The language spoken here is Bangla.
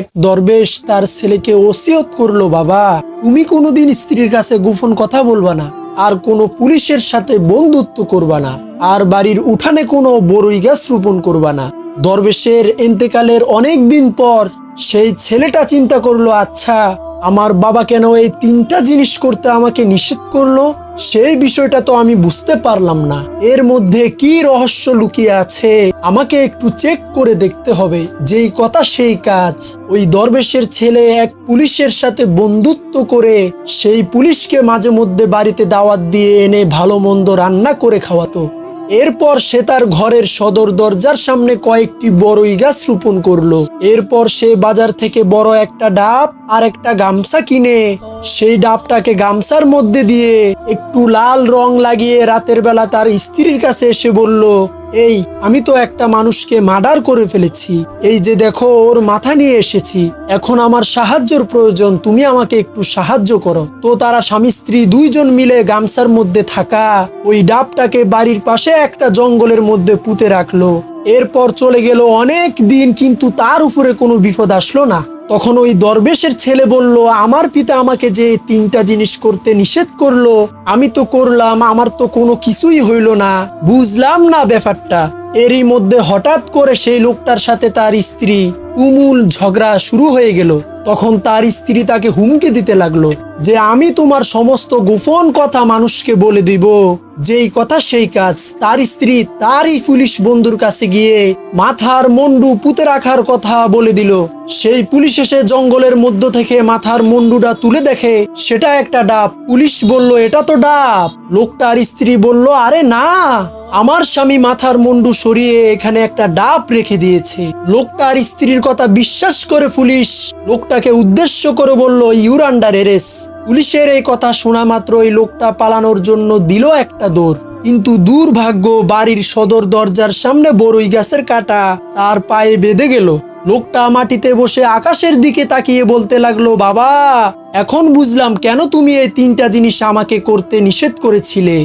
এক দরবেশ তার ছেলেকে ওসিয়ত করল, বাবা, তুমি কোনোদিন স্ত্রীর কাছে গোপন কথা বলবা না, আর কোনো পুলিশের সাথে বন্ধুত্ব করবা না, আর বাড়ির উঠানে কোনো বড়ই গাছ রোপণ করবা না। দরবেশের এন্তেকালের অনেক দিন পর সেই ছেলেটা চিন্তা করল আচ্ছা আমার বাবা কেন এই তিনটা জিনিস করতে আমাকে নিষেধ করল, সেই বিষয়টা তো আমি বুঝতে পারলাম না। এর মধ্যে কি রহস্য লুকিয়ে আছে? আমাকে একটু চেক করে দেখতে হবে। যেই কথা সেই কাজ। ওই দরবেশের ছেলে এক পুলিশের সাথে বন্ধুত্ব করে, সেই পুলিশকে মাঝে মধ্যে বাড়িতে দাওয়াত দিয়ে এনে ভালো মন্দ রান্না করে খাওয়াতো। এরপর সে তার ঘরের সদর দরজার সামনে কয়েকটি বড়ই গাছ রোপণ করল। এরপর সে বাজার থেকে বড় একটা ডাব আর একটা গামছা কিনে সেই ডাবটাকে গামছার মধ্যে দিয়ে একটু লাল রং লাগিয়ে রাতের বেলা তার স্ত্রীর কাছে এসে বলল, এই, আমি তো একটা মানুষকে মার্ডার করে ফেলেছি। এই যে দেখো, ওর মাথা নিয়ে এসেছি। এখন আমার সাহায্যর প্রয়োজন, তুমি আমাকে একটু সাহায্য করো। তো তারা স্বামী স্ত্রী দুইজন মিলে গামছার মধ্যে থাকা ওই ডাবটাকে বাড়ির পাশে একটা জঙ্গলের মধ্যে পুঁতে রাখল। এরপর চলে গেল অনেক দিন, কিন্তু তার উপরে কোনো বিপদ আসলো না। তখন ওই দরবেশের ছেলে বলল, আমার পিতা আমাকে যে তিনটা জিনিস করতে নিষেধ করল, আমি তো করলাম, আমার তো কোনো কিছুই হইল না। বুঝলাম না ব্যাপারটা। এরই মধ্যে হঠাৎ করে সেই লোকটার সাথে তার স্ত্রী তুমুল ঝগড়া শুরু হয়ে গেল। তখন তার স্ত্রী তাকে হুমকি দিতে লাগল যে, আমি তোমার সমস্ত গোপন কথা মানুষকে বলে দিব। যেই কথা সেই কাজ। তার স্ত্রী তারই পুলিশ বন্ধুর কাছে গিয়ে মাথার মন্ডু পুঁতে রাখার কথা বলে দিল। সেই পুলিশ এসে জঙ্গলের মধ্য থেকে মাথার মন্ডুটা তুলে দেখে, সেটা একটা ডাব। পুলিশ বলল, এটা তো ডাব। লোকটার স্ত্রী বলল, আরে না, আমার স্বামী মাথার মুন্ডু সরিয়ে এখানে একটা ডাব রেখে দিয়েছে। লোকটার স্ত্রীর কথা বিশ্বাস করে পুলিশ লোকটাকে উদ্দেশ্য করে বলল ইউরান্ডার এরেস। পুলিশের এই কথা শোনা মাত্র এই লোকটা পালানোর জন্য দিল একটা দৌড়। কিন্তু দুর্ভাগ্য বাড়ির সদর দরজার সামনে বড়ই গাছের কাটা তার পায়ে বেঁধে গেল। লোকটা মাটিতে বসে আকাশের দিকে তাকিয়ে বলতে লাগল, বাবা, এখন বুঝলাম কেন তুমি এই তিনটা জিনিস আমাকে করতে নিষেধ করেছিলে।